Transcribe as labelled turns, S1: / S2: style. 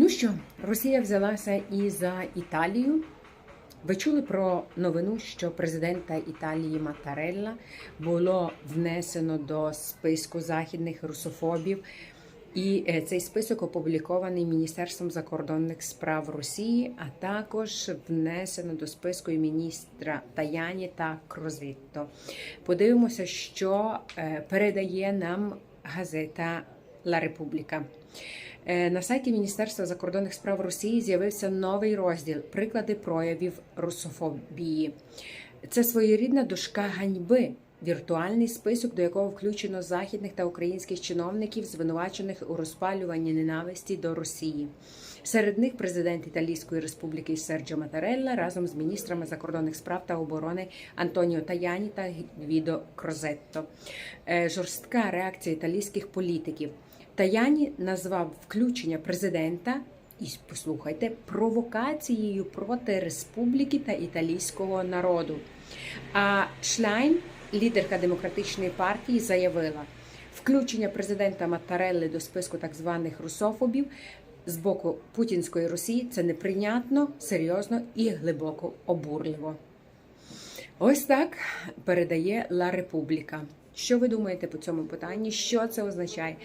S1: Ну що, Росія взялася і за Італію. Ви чули про новину, що президента Італії Матарелла було внесено до списку західних русофобів, і е, цей список опублікований Міністерством закордонних справ Росії, а також внесено до списку і міністра Таяні та Крозитто. Подивимося, що е, передає нам газета Ла Републіка. Е, На сайті Міністерства закордонних справ Росії з'явився новий розділ Приклади проявів русофобії. Це своєрідна дошка ганьби, віртуальний список, до якого включено західних та українських чиновників, звинувачених у розпалюванні ненависті до Росії. Серед них президент Італійської республіки Серджо Матарелла разом з міністрами закордонних справ та оборони Антоніо Таяні та Гвідо Крозетто. Е, Жорстка реакція італійських політиків. Таяні назвав включення президента і послухайте провокацією проти республіки та італійського народу. А Шлайн, лідерка демократичної партії, заявила, включення президента Маттарелли до списку так званих русофобів з боку путінської Росії це неприйнятно, серйозно і глибоко обурливо. Ось так передає Ла Републіка. Що ви думаєте по цьому питанні? Що це означає?